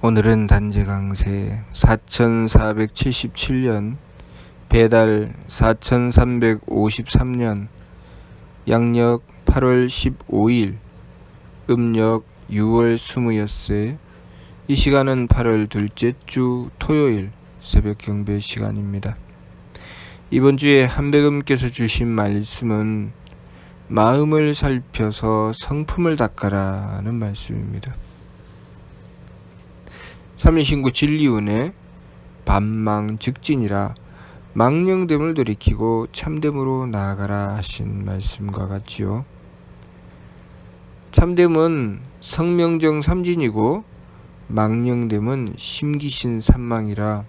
오늘은 단제 강세 4477년 배달 4353년 양력 8월 15일 음력 6월 20엿새 이 시간은 8월 둘째 주 토요일 새벽 경배 시간입니다. 이번 주에 한백음께서 주신 말씀은 마음을 살펴서 성품을 닦아라는 말씀입니다. 삼일신구 진리운에 반망 즉진이라 망령됨을 돌이키고 참됨으로 나아가라 하신 말씀과 같지요. 참됨은 성명정 삼진이고 망령됨은 심기신 삼망이라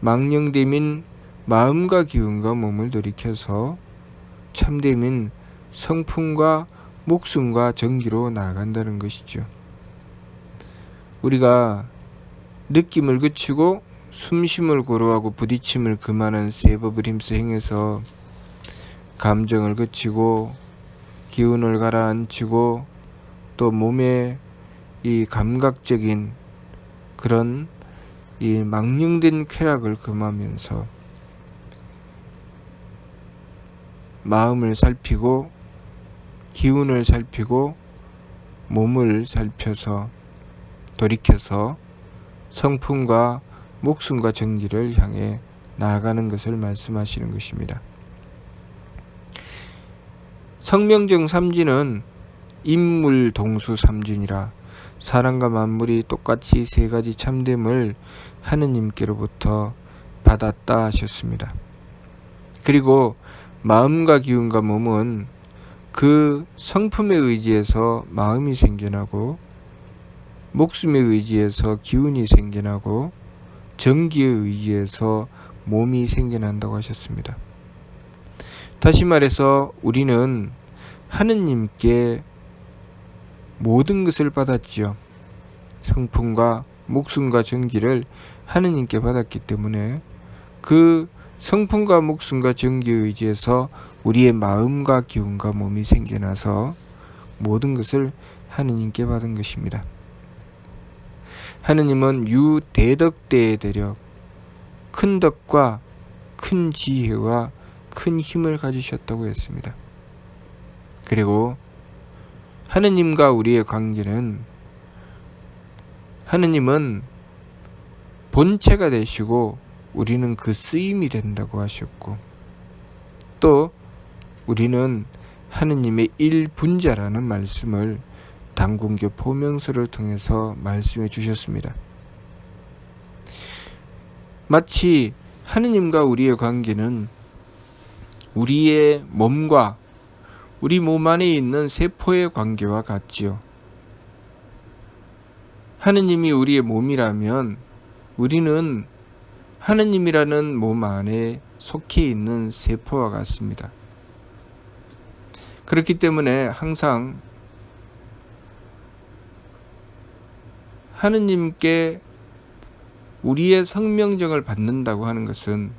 망령됨인 마음과 기운과 몸을 돌이켜서 참됨인 성품과 목숨과 정기로 나아간다는 것이죠. 우리가 느낌을 그치고 숨쉼을 고루하고 부딪힘을 금하는 힘써 행해서 감정을 그치고 기운을 가라앉히고 또 몸의 이 감각적인 그런 이 망령된 쾌락을 금하면서 마음을 살피고 기운을 살피고 몸을 살펴서 돌이켜서 성품과 목숨과 정기를 향해 나아가는 것을 말씀하시는 것입니다. 성명정 삼진은 인물 동수 삼진이라 사람과 만물이 똑같이 세 가지 참됨을 하느님께로부터 받았다 하셨습니다. 그리고 마음과 기운과 몸은 그 성품에 의지해서 마음이 생겨나고 목숨에 의지해서 기운이 생겨나고 전기에 의지해서 몸이 생겨난다고 하셨습니다. 다시 말해서 우리는 하느님께 모든 것을 받았지요. 성품과 목숨과 전기를 하느님께 받았기 때문에 그 성품과 목숨과 전기에 의지해서 우리의 마음과 기운과 몸이 생겨나서 모든 것을 하느님께 받은 것입니다. 하느님은 유대덕대의 대력, 큰 덕과 큰 지혜와 큰 힘을 가지셨다고 했습니다. 그리고 하느님과 우리의 관계는 하느님은 본체가 되시고 우리는 그 쓰임이 된다고 하셨고 또 우리는 하느님의 일분자라는 말씀을 당군교 포명서를 통해서 말씀해 주셨습니다. 마치 하느님과 우리의 관계는 우리의 몸과 우리 몸 안에 있는 세포의 관계와 같지요. 하느님이 우리의 몸이라면 우리는 하느님이라는 몸 안에 속해 있는 세포와 같습니다. 그렇기 때문에 항상 하느님께 우리의 성명정을 받는다고 하는 것은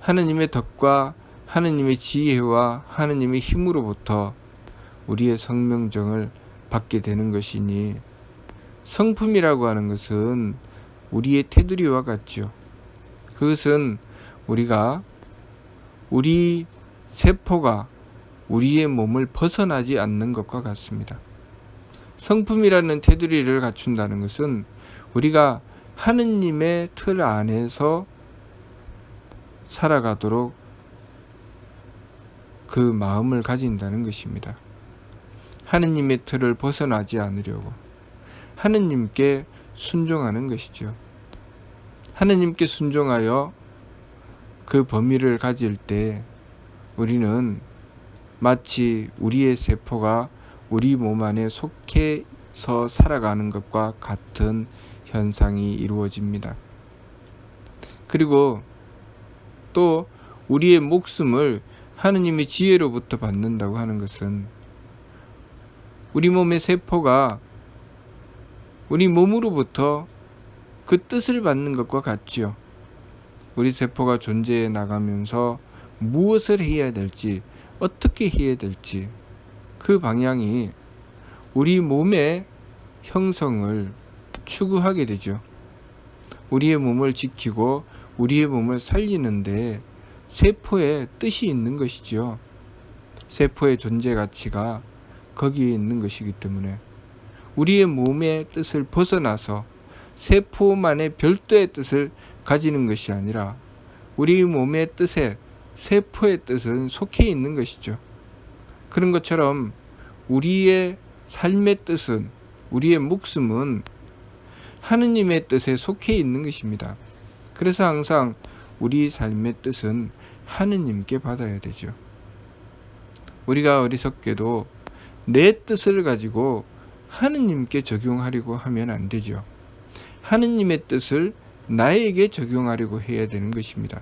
하느님의 덕과 하느님의 지혜와 하느님의 힘으로부터 우리의 성명정을 받게 되는 것이니 성품이라고 하는 것은 우리의 테두리와 같죠. 그것은 우리가 우리 세포가 우리의 몸을 벗어나지 않는 것과 같습니다. 성품이라는 테두리를 갖춘다는 것은 우리가 하느님의 틀 안에서 살아가도록 그 마음을 가진다는 것입니다. 하느님의 틀을 벗어나지 않으려고 하느님께 순종하는 것이죠. 하느님께 순종하여 그 범위를 가질 때 우리는 마치 우리의 세포가 우리 몸 안에 속해서 살아가는 것과 같은 현상이 이루어집니다. 그리고 또 우리의 목숨을 하느님의 지혜로부터 받는다고 하는 것은 우리 몸의 세포가 우리 몸으로부터 그 뜻을 받는 것과 같지요. 우리 세포가 존재해 나가면서 무엇을 해야 될지, 어떻게 해야 될지, 그 방향이 우리 몸의 형성을 추구하게 되죠. 우리의 몸을 지키고 우리의 몸을 살리는데 세포에 뜻이 있는 것이죠. 세포의 존재 가치가 거기에 있는 것이기 때문에 우리의 몸의 뜻을 벗어나서 세포만의 별도의 뜻을 가지는 것이 아니라 우리 몸의 뜻에 세포의 뜻은 속해 있는 것이죠. 그런 것처럼 우리의 삶의 뜻은 우리의 목숨은 하느님의 뜻에 속해 있는 것입니다. 그래서 항상 우리 삶의 뜻은 하느님께 받아야 되죠. 우리가 어리석게도 내 뜻을 가지고 하느님께 적용하려고 하면 안 되죠. 하느님의 뜻을 나에게 적용하려고 해야 되는 것입니다.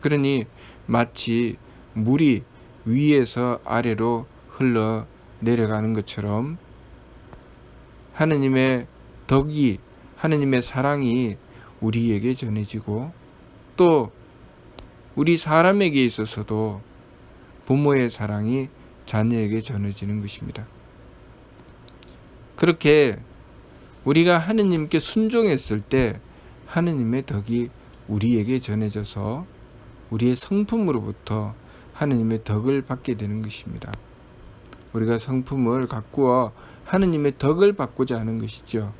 그러니 마치 물이 위에서 아래로 흘러 내려가는 것처럼 하느님의 덕이 하느님의 사랑이 우리에게 전해지고 또 우리 사람에게 있어서도 부모의 사랑이 자녀에게 전해지는 것입니다. 그렇게 우리가 하느님께 순종했을 때 하느님의 덕이 우리에게 전해져서 우리의 성품으로부터 하느님의 덕을 받게 되는 것입니다. 우리가 성품을 가꾸어 하느님의 덕을 받고자 하는 것이죠.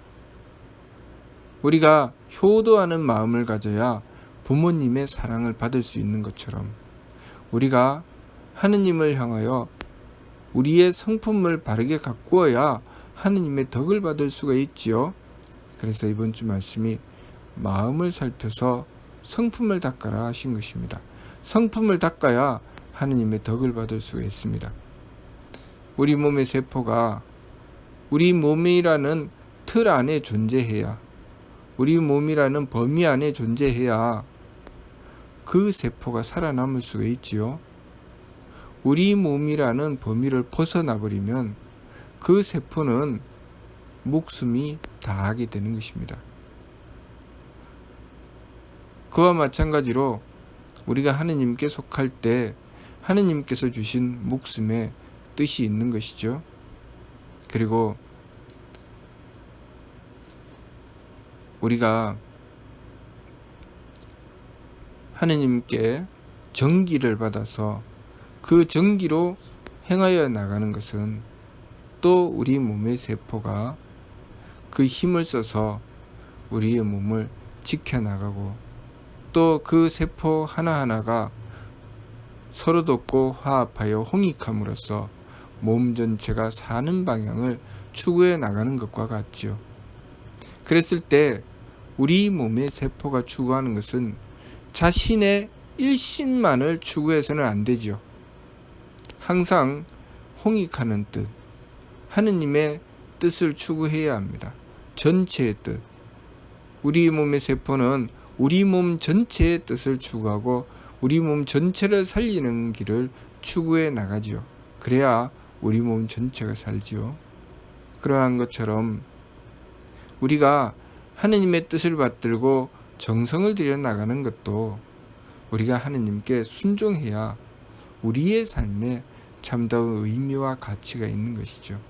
우리가 효도하는 마음을 가져야 부모님의 사랑을 받을 수 있는 것처럼 우리가 하느님을 향하여 우리의 성품을 바르게 가꾸어야 하느님의 덕을 받을 수가 있지요. 그래서 이번 주 말씀이 마음을 살펴서 성품을 닦아라 하신 것입니다. 성품을 닦아야 하느님의 덕을 받을 수가 있습니다. 우리 몸의 세포가 우리 몸이라는 틀 안에 존재해야 우리 몸이라는 범위 안에 존재해야 그 세포가 살아남을 수가 있지요. 우리 몸이라는 범위를 벗어나 버리면 그 세포는 목숨이 다하게 되는 것입니다. 그와 마찬가지로 우리가 하느님께 속할 때 하느님께서 주신 목숨에 뜻이 있는 것이죠. 그리고 우리가 하느님께 정기를 받아서 그 정기로 행하여 나가는 것은 또 우리 몸의 세포가 그 힘을 써서 우리의 몸을 지켜나가고 또 그 세포 하나하나가 서로 돕고 화합하여 홍익함으로써 몸 전체가 사는 방향을 추구해 나가는 것과 같지요. 그랬을 때 우리 몸의 세포가 추구하는 것은 자신의 일심만을 추구해서는 안 되지요. 항상 홍익하는 뜻, 하느님의 뜻을 추구해야 합니다. 전체의 뜻. 우리 몸의 세포는 우리 몸 전체의 뜻을 추구하고 우리 몸 전체를 살리는 길을 추구해 나가지요. 그래야 우리 몸 전체가 살지요. 그러한 것처럼 우리가 하느님의 뜻을 받들고 정성을 들여 나가는 것도 우리가 하느님께 순종해야 우리의 삶에 참다운 의미와 가치가 있는 것이죠.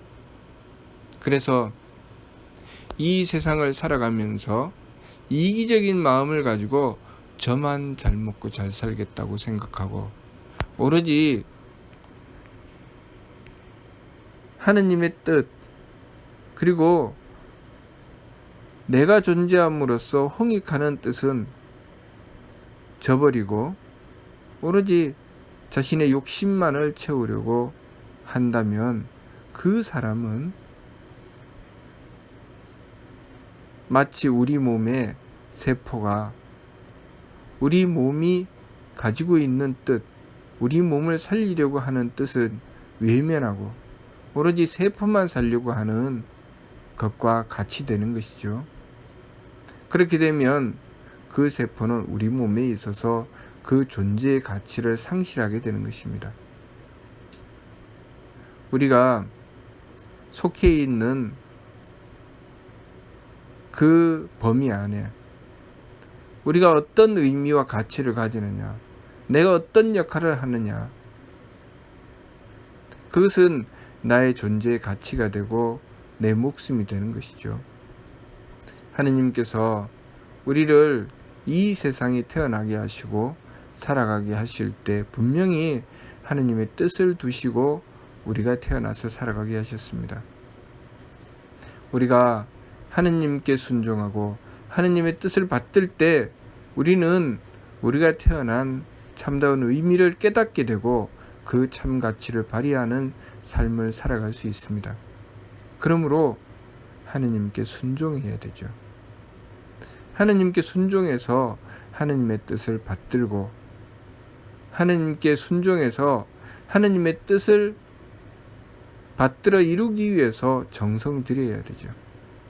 그래서 이 세상을 살아가면서 이기적인 마음을 가지고 저만 잘 먹고 잘 살겠다고 생각하고 오로지 하느님의 뜻 그리고 내가 존재함으로써 홍익하는 뜻은 저버리고 오로지 자신의 욕심만을 채우려고 한다면 그 사람은 마치 우리 몸의 세포가 우리 몸이 가지고 있는 뜻, 우리 몸을 살리려고 하는 뜻은 외면하고 오로지 세포만 살려고 하는 것과 같이 되는 것이죠. 그렇게 되면 그 세포는 우리 몸에 있어서 그 존재의 가치를 상실하게 되는 것입니다. 우리가 속해 있는 그 범위 안에 우리가 어떤 의미와 가치를 가지느냐, 내가 어떤 역할을 하느냐, 그것은 나의 존재의 가치가 되고 내 목숨이 되는 것이죠. 하느님께서 우리를 이 세상에 태어나게 하시고 살아가게 하실 때 분명히 하느님의 뜻을 두시고 우리가 태어나서 살아가게 하셨습니다. 우리가 하느님께 순종하고 하느님의 뜻을 받들 때 우리는 우리가 태어난 참다운 의미를 깨닫게 되고 그 참 가치를 발휘하는 삶을 살아갈 수 있습니다. 그러므로 하느님께 순종해야 되죠. 하느님께 순종해서 하느님의 뜻을 받들고 하느님께 순종해서 하느님의 뜻을 받들어 이루기 위해서 정성 들여야 되죠.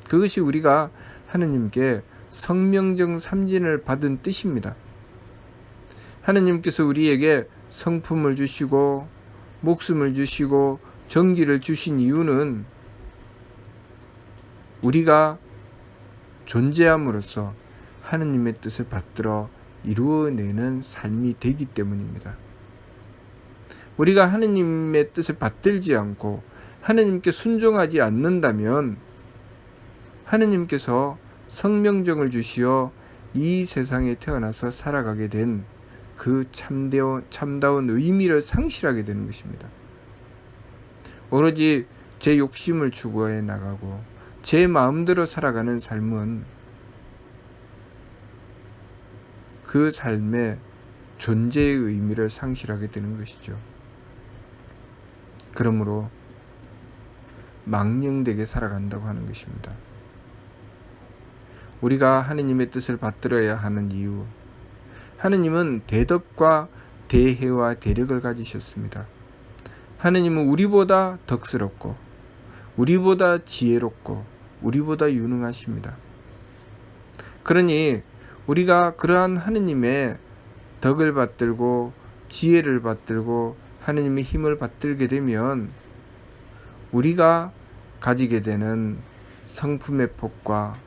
그것이 우리가 하느님께 성명정 삼진을 받은 뜻입니다. 하느님께서 우리에게 성품을 주시고 목숨을 주시고 정기를 주신 이유는 우리가 존재함으로써 하느님의 뜻을 받들어 이루어내는 삶이 되기 때문입니다. 우리가 하느님의 뜻을 받들지 않고 하느님께 순종하지 않는다면 하느님께서 성명정을 주시어 이 세상에 태어나서 살아가게 된 그 참다운, 참다운 의미를 상실하게 되는 것입니다. 오로지 제 욕심을 추구해 나가고 제 마음대로 살아가는 삶은 그 삶의 존재의 의미를 상실하게 되는 것이죠. 그러므로 망령되게 살아간다고 하는 것입니다. 우리가 하느님의 뜻을 받들어야 하는 이유. 하느님은 대덕과 대혜와 대력을 가지셨습니다. 하느님은 우리보다 덕스럽고, 우리보다 지혜롭고, 우리보다 유능하십니다. 그러니 우리가 그러한 하느님의 덕을 받들고 지혜를 받들고 하느님의 힘을 받들게 되면 우리가 가지게 되는 성품의 폭과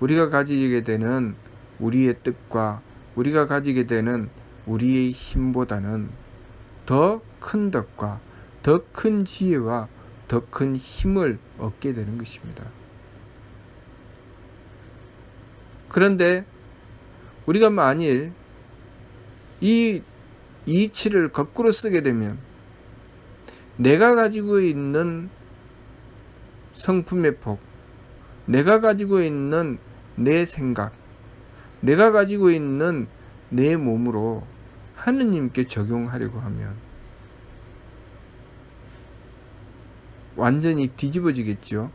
우리가 가지게 되는 우리의 뜻과 우리가 가지게 되는 우리의 힘보다는 더 큰 덕과 더 큰 지혜와 더 큰 힘을 얻게 되는 것입니다. 그런데 우리가 만일 이 이치를 거꾸로 쓰게 되면 내가 가지고 있는 성품의 폭, 내가 가지고 있는 내 생각, 내가 가지고 있는 내 몸으로 하느님께 적용하려고 하면 완전히 뒤집어지겠죠.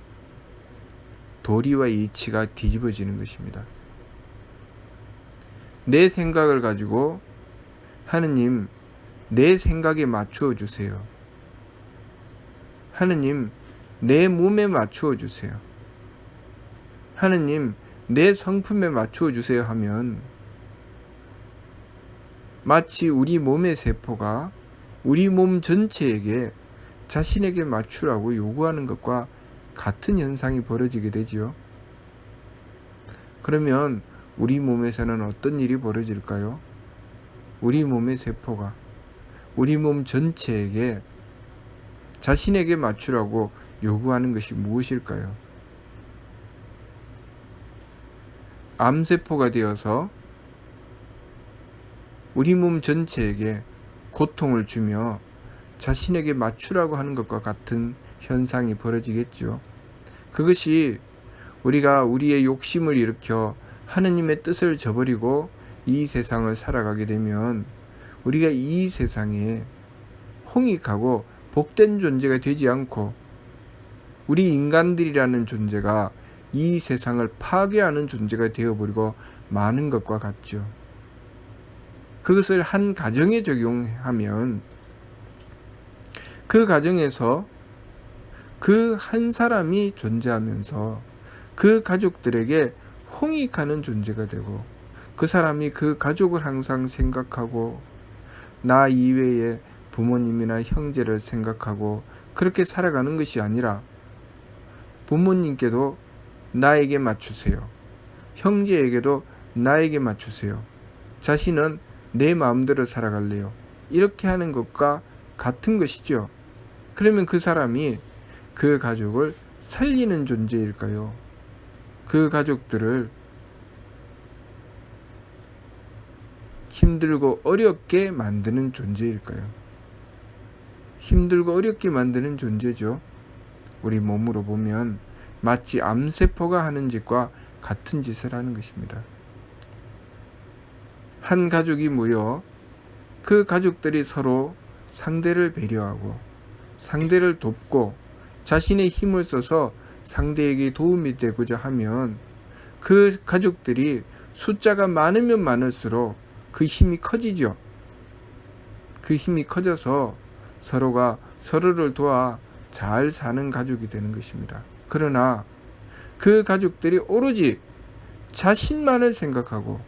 도리와 이치가 뒤집어지는 것입니다. 내 생각을 가지고 하느님 내 생각에 맞추어 주세요. 하느님 내 몸에 맞추어 주세요. 하느님 내 성품에 맞추어 주세요 하면 마치 우리 몸의 세포가 우리 몸 전체에게 자신에게 맞추라고 요구하는 것과 같은 현상이 벌어지게 되지요. 그러면 우리 몸에서는 어떤 일이 벌어질까요? 우리 몸의 세포가 우리 몸 전체에게 자신에게 맞추라고 요구하는 것이 무엇일까요? 암세포가 되어서 우리 몸 전체에게 고통을 주며 자신에게 맞추라고 하는 것과 같은 현상이 벌어지겠죠. 그것이 우리가 우리의 욕심을 일으켜 하느님의 뜻을 저버리고 이 세상을 살아가게 되면 우리가 이 세상에 홍익하고 복된 존재가 되지 않고 우리 인간들이라는 존재가 이 세상을 파괴하는 존재가 되어버리고 많은 것과 같죠. 그것을 한 가정에 적용하면 그 가정에서 그 한 사람이 존재하면서 그 가족들에게 홍익하는 존재가 되고 그 사람이 그 가족을 항상 생각하고 나 이외에 부모님이나 형제를 생각하고 그렇게 살아가는 것이 아니라 부모님께도 나에게 맞추세요. 형제에게도 나에게 맞추세요. 자신은 내 마음대로 살아갈래요. 이렇게 하는 것과 같은 것이죠. 그러면 그 사람이 그 가족을 살리는 존재일까요? 그 가족들을 힘들고 어렵게 만드는 존재일까요? 힘들고 어렵게 만드는 존재죠. 우리 몸으로 보면 마치 암세포가 하는 짓과 같은 짓을 하는 것입니다. 한 가족이 모여 그 가족들이 서로 상대를 배려하고 상대를 돕고 자신의 힘을 써서 상대에게 도움이 되고자 하면 그 가족들이 숫자가 많으면 많을수록 그 힘이 커지죠. 그 힘이 커져서 서로가 서로를 도와 잘 사는 가족이 되는 것입니다. 그러나 그 가족들이 오로지 자신만을 생각하고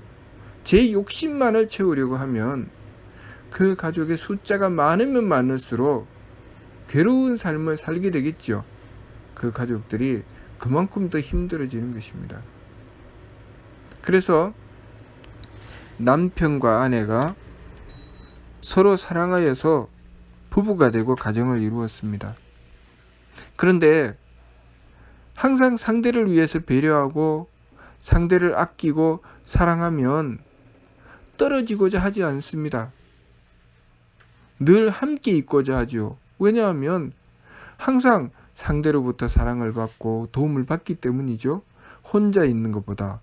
제 욕심만을 채우려고 하면 그 가족의 숫자가 많으면 많을수록 괴로운 삶을 살게 되겠죠. 그 가족들이 그만큼 더 힘들어지는 것입니다. 그래서 남편과 아내가 서로 사랑하여서 부부가 되고 가정을 이루었습니다. 그런데 항상 상대를 위해서 배려하고 상대를 아끼고 사랑하면 떨어지고자 하지 않습니다. 늘 함께 있고자 하죠. 왜냐하면 항상 상대로부터 사랑을 받고 도움을 받기 때문이죠. 혼자 있는 것보다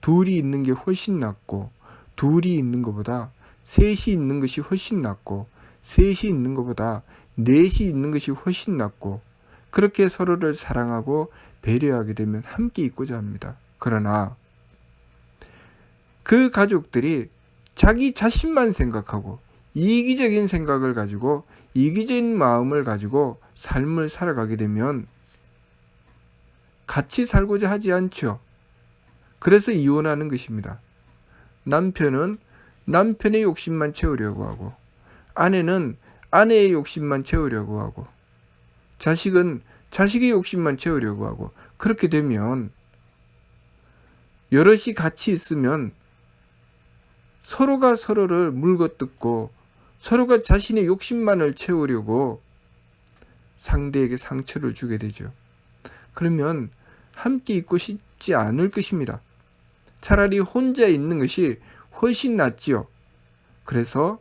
둘이 있는 게 훨씬 낫고 둘이 있는 것보다 셋이 있는 것이 훨씬 낫고 셋이 있는 것보다 넷이 있는 것이 훨씬 낫고 그렇게 서로를 사랑하고 배려하게 되면 함께 있고자 합니다. 그러나 그 가족들이 자기 자신만 생각하고 이기적인 생각을 가지고 이기적인 마음을 가지고 삶을 살아가게 되면 같이 살고자 하지 않죠. 그래서 이혼하는 것입니다. 남편은 남편의 욕심만 채우려고 하고 아내는 아내의 욕심만 채우려고 하고 자식은 자식의 욕심만 채우려고 하고 그렇게 되면 여럿이 같이 있으면 서로가 서로를 물거뜯고 서로가 자신의 욕심만을 채우려고 상대에게 상처를 주게 되죠. 그러면 함께 있고 싶지 않을 것입니다. 차라리 혼자 있는 것이 훨씬 낫지요. 그래서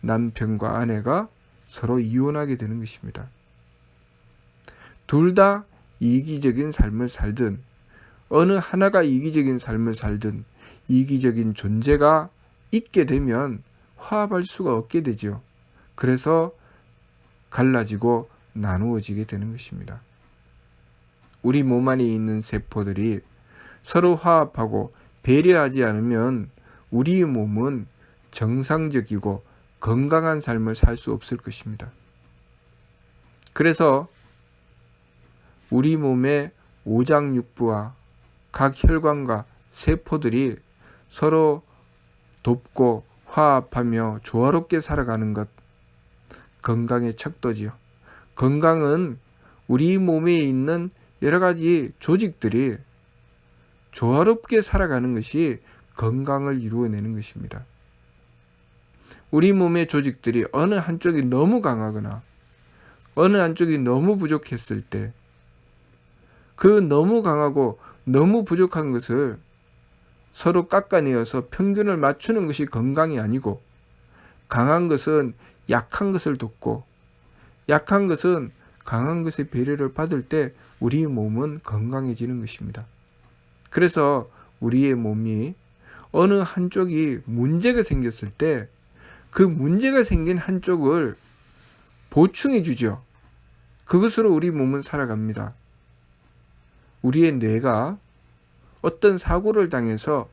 남편과 아내가 서로 이혼하게 되는 것입니다. 둘 다 이기적인 삶을 살든 어느 하나가 이기적인 삶을 살든 이기적인 존재가 있게 되면 화합할 수가 없게 되죠. 그래서 갈라지고 나누어지게 되는 것입니다. 우리 몸 안에 있는 세포들이 서로 화합하고 배려하지 않으면 우리 몸은 정상적이고 건강한 삶을 살 수 없을 것입니다. 그래서 우리 몸의 오장육부와 각 혈관과 세포들이 서로 돕고 화합하며 조화롭게 살아가는 것 건강의 척도지요. 건강은 우리 몸에 있는 여러 가지 조직들이 조화롭게 살아가는 것이 건강을 이루어내는 것입니다. 우리 몸의 조직들이 어느 한쪽이 너무 강하거나 어느 한쪽이 너무 부족했을 때 그 너무 강하고 너무 부족한 것을 서로 깎아내어서 평균을 맞추는 것이 건강이 아니고 강한 것은 약한 것을 돕고 약한 것은 강한 것의 배려를 받을 때 우리 몸은 건강해지는 것입니다. 그래서 우리의 몸이 어느 한쪽이 문제가 생겼을 때 그 문제가 생긴 한쪽을 보충해 주죠. 그것으로 우리 몸은 살아갑니다. 우리의 뇌가 어떤 사고를 당해서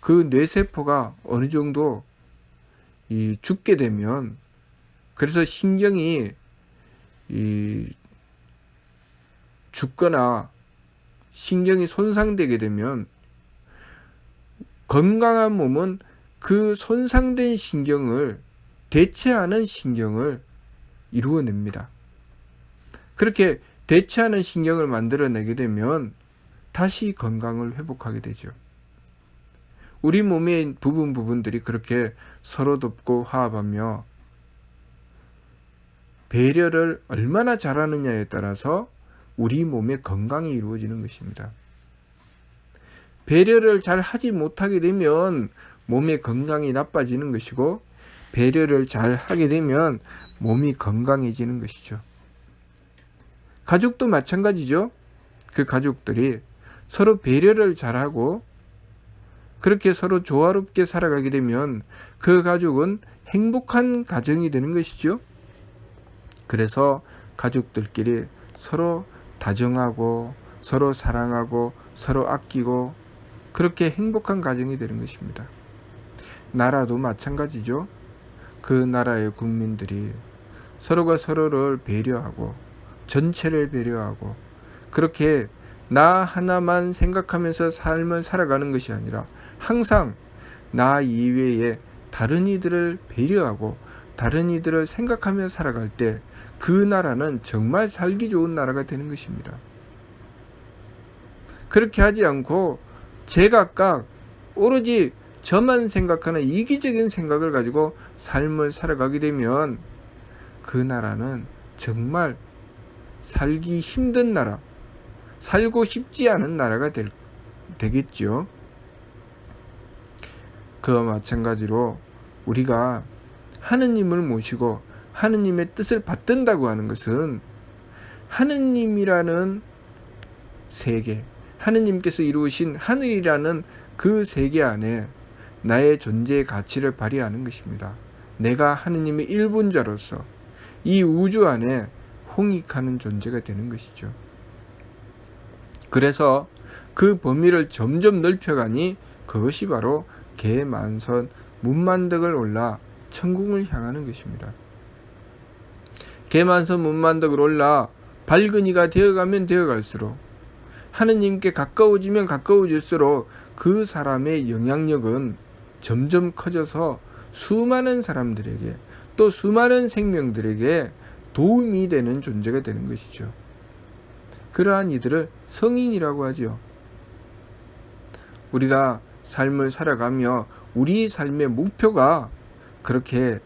그 뇌세포가 어느 정도 이 죽게 되면 그래서 신경이 이 죽거나 신경이 손상되게 되면 건강한 몸은 그 손상된 신경을 대체하는 신경을 이루어냅니다. 그렇게 대체하는 신경을 만들어내게 되면 다시 건강을 회복하게 되죠. 우리 몸의 부분 부분들이 그렇게 서로 돕고 화합하며 배려를 얼마나 잘하느냐에 따라서 우리 몸의 건강이 이루어지는 것입니다. 배려를 잘 하지 못하게 되면 몸의 건강이 나빠지는 것이고 배려를 잘 하게 되면 몸이 건강해지는 것이죠. 가족도 마찬가지죠. 그 가족들이 서로 배려를 잘하고 그렇게 서로 조화롭게 살아가게 되면 그 가족은 행복한 가정이 되는 것이죠. 그래서 가족들끼리 서로 다정하고 서로 사랑하고 서로 아끼고 그렇게 행복한 가정이 되는 것입니다. 나라도 마찬가지죠. 그 나라의 국민들이 서로가 서로를 배려하고 전체를 배려하고 그렇게 나 하나만 생각하면서 삶을 살아가는 것이 아니라 항상 나 이외에 다른 이들을 배려하고 다른 이들을 생각하며 살아갈 때 그 나라는 정말 살기 좋은 나라가 되는 것입니다. 그렇게 하지 않고 제각각 오로지 저만 생각하는 이기적인 생각을 가지고 삶을 살아가게 되면 그 나라는 정말 살기 힘든 나라, 살고 싶지 않은 나라가 될, 되겠죠. 그와 마찬가지로 우리가 하느님을 모시고 하느님의 뜻을 받든다고 하는 것은 하느님이라는 세계, 하느님께서 이루신 하늘이라는 그 세계 안에 나의 존재의 가치를 발휘하는 것입니다. 내가 하느님의 일분자로서 이 우주 안에 홍익하는 존재가 되는 것이죠. 그래서 그 범위를 점점 넓혀가니 그것이 바로 개만선 문만덕을 올라 천궁을 향하는 것입니다. 개만선 문만덕을 올라 발근이가 되어가면 되어갈수록 하느님께 가까워지면 가까워질수록 그 사람의 영향력은 점점 커져서 수많은 사람들에게 또 수많은 생명들에게 도움이 되는 존재가 되는 것이죠. 그러한 이들을 성인이라고 하지요. 우리가 삶을 살아가며 우리 삶의 목표가 그렇게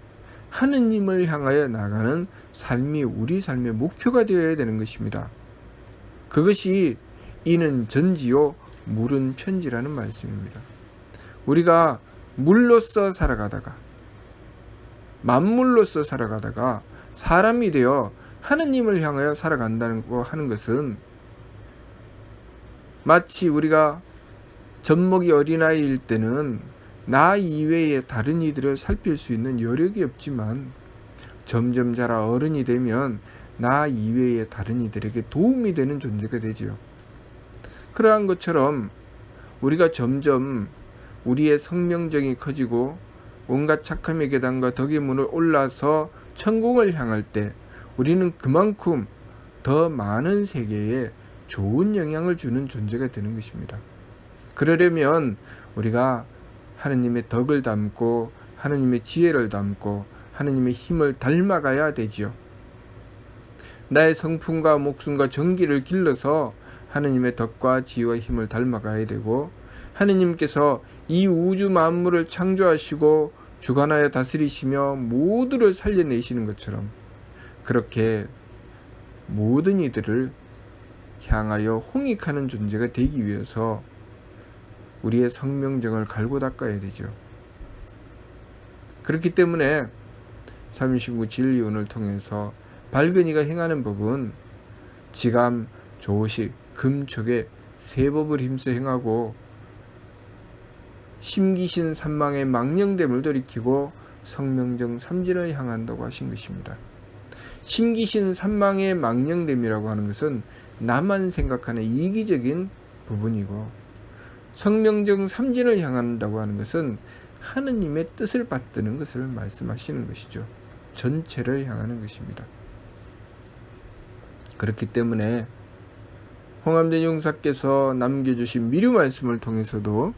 하느님을 향하여 나가는 삶이 우리 삶의 목표가 되어야 되는 것입니다. 그것이 이는 전지요 물은 편지라는 말씀입니다. 우리가 물로서 살아가다가 만물로서 살아가다가 사람이 되어 하느님을 향하여 살아간다는 거 하는 것은 마치 우리가 젖먹이 어린아이일 때는 나 이외에 다른 이들을 살필 수 있는 여력이 없지만 점점 자라 어른이 되면 나 이외에 다른 이들에게 도움이 되는 존재가 되지요. 그러한 것처럼 우리가 점점 우리의 성명정이 커지고 온갖 착함의 계단과 덕의 문을 올라서 천국을 향할 때 우리는 그만큼 더 많은 세계에 좋은 영향을 주는 존재가 되는 것입니다. 그러려면 우리가 하느님의 덕을 담고 하느님의 지혜를 담고 하느님의 힘을 닮아가야 되지요. 나의 성품과 목숨과 정기를 길러서 하느님의 덕과 지혜와 힘을 닮아가야 되고 하느님께서 이 우주 만물을 창조하시고 주관하여 다스리시며 모두를 살려내시는 것처럼 그렇게 모든 이들을 향하여 홍익하는 존재가 되기 위해서 우리의 성명정을 갈고 닦아야 되죠. 그렇기 때문에 3신구 진리운을 통해서 발근이가 행하는 법은 지감, 조식, 금촉의 세 법을 힘써 행하고 심기신 산망의 망령됨을 돌이키고 성명정 삼진을 향한다고 하신 것입니다. 심기신 산망의 망령됨이라고 하는 것은 나만 생각하는 이기적인 부분이고 성명정 삼진을 향한다고 하는 것은 하느님의 뜻을 받드는 것을 말씀하시는 것이죠. 전체를 향하는 것입니다. 그렇기 때문에 홍암된 용사께서 남겨주신 미류 말씀을 통해서도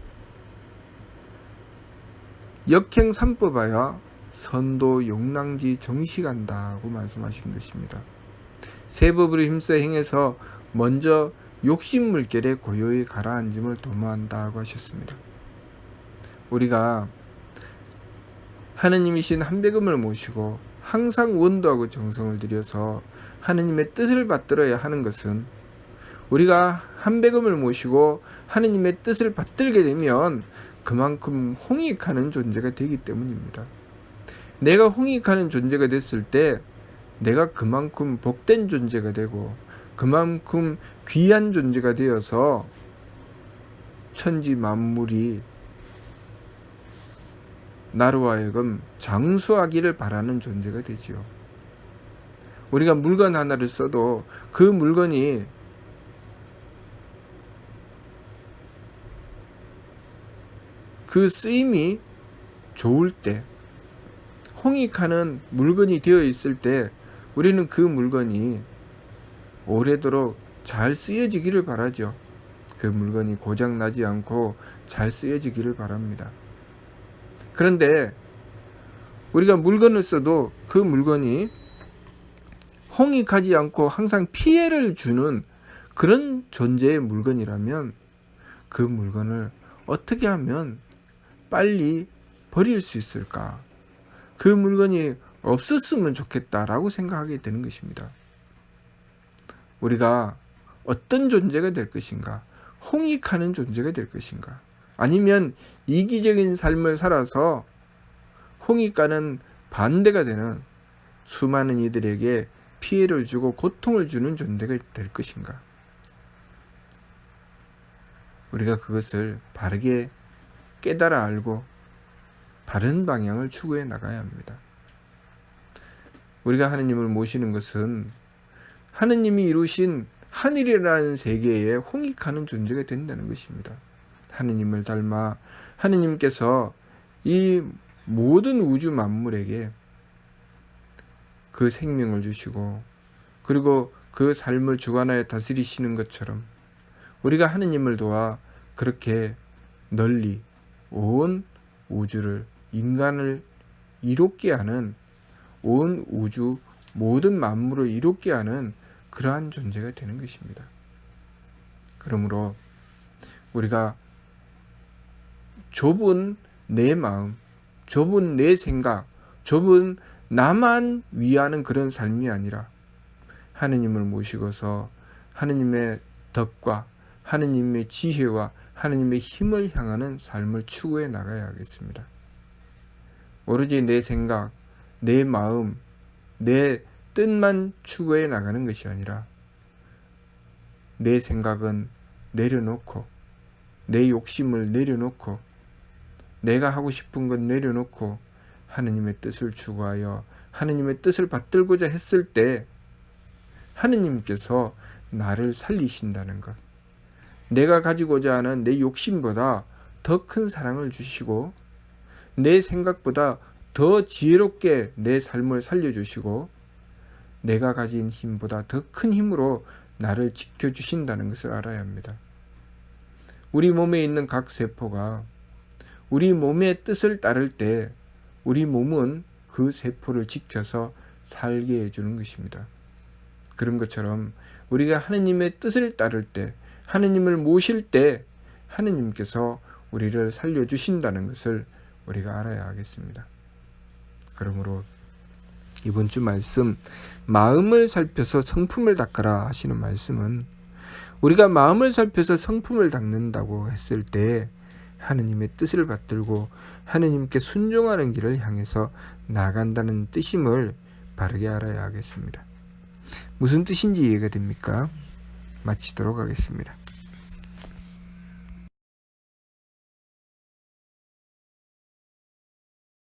역행 삼법하여 선도 용랑지 정식한다고 말씀하시는 것입니다. 세법으로 힘써 행해서 먼저 욕심 물결에 고요히 가라앉음을 도모한다고 하셨습니다. 우리가 하느님이신 한배금을 모시고 항상 원도하고 정성을 들여서 하느님의 뜻을 받들어야 하는 것은 우리가 한배금을 모시고 하느님의 뜻을 받들게 되면 그만큼 홍익하는 존재가 되기 때문입니다. 내가 홍익하는 존재가 됐을 때 내가 그만큼 복된 존재가 되고 그만큼 귀한 존재가 되어서 천지 만물이 나로 하여금 장수하기를 바라는 존재가 되지요. 우리가 물건 하나를 써도 그 물건이 그 쓰임이 좋을 때, 홍익하는 물건이 되어 있을 때, 우리는 그 물건이 오래도록 잘 쓰여지기를 바라죠. 그 물건이 고장 나지 않고 잘 쓰여지기를 바랍니다. 그런데 우리가 물건을 써도 그 물건이 홍익하지 않고 항상 피해를 주는 그런 존재의 물건이라면 그 물건을 어떻게 하면 빨리 버릴 수 있을까? 그 물건이 없었으면 좋겠다라고 생각하게 되는 것입니다. 우리가 어떤 존재가 될 것인가? 홍익하는 존재가 될 것인가? 아니면 이기적인 삶을 살아서 홍익과는 반대가 되는 수많은 이들에게 피해를 주고 고통을 주는 존재가 될 것인가? 우리가 그것을 바르게 깨달아 알고 바른 방향을 추구해 나가야 합니다. 우리가 하느님을 모시는 것은 하느님이 이루신 하늘이라는 세계에 홍익하는 존재가 된다는 것입니다. 하느님을 닮아 하느님께서 이 모든 우주 만물에게 그 생명을 주시고 그리고 그 삶을 주관하여 다스리시는 것처럼 우리가 하느님을 도와 그렇게 널리 온 우주를 인간을 이롭게 하는 온 우주 모든 만물을 이롭게 하는 그러한 존재가 되는 것입니다. 그러므로 우리가 좁은 내 마음, 좁은 내 생각, 좁은 나만 위하는 그런 삶이 아니라 하느님을 모시고서 하느님의 덕과 하느님의 지혜와 하느님의 힘을 향하는 삶을 추구해 나가야 하겠습니다. 오로지 내 생각, 내 마음, 내 뜻만 추구해 나가는 것이 아니라 내 생각은 내려놓고 내 욕심을 내려놓고 내가 하고 싶은 건 내려놓고 하느님의 뜻을 추구하여 하느님의 뜻을 받들고자 했을 때 하느님께서 나를 살리신다는 것. 내가 가지고자 하는 내 욕심보다 더 큰 사랑을 주시고 내 생각보다 더 지혜롭게 내 삶을 살려주시고 내가 가진 힘보다 더 큰 힘으로 나를 지켜주신다는 것을 알아야 합니다. 우리 몸에 있는 각 세포가 우리 몸의 뜻을 따를 때 우리 몸은 그 세포를 지켜서 살게 해주는 것입니다. 그런 것처럼 우리가 하느님의 뜻을 따를 때 하느님을 모실 때 하느님께서 우리를 살려주신다는 것을 우리가 알아야 하겠습니다. 그러므로 이번 주 말씀 마음을 살펴서 성품을 닦아라 하시는 말씀은 우리가 마음을 살펴서 성품을 닦는다고 했을 때 하느님의 뜻을 받들고 하느님께 순종하는 길을 향해서 나간다는 뜻임을 바르게 알아야 하겠습니다. 무슨 뜻인지 이해가 됩니까? 마치도록 하겠습니다.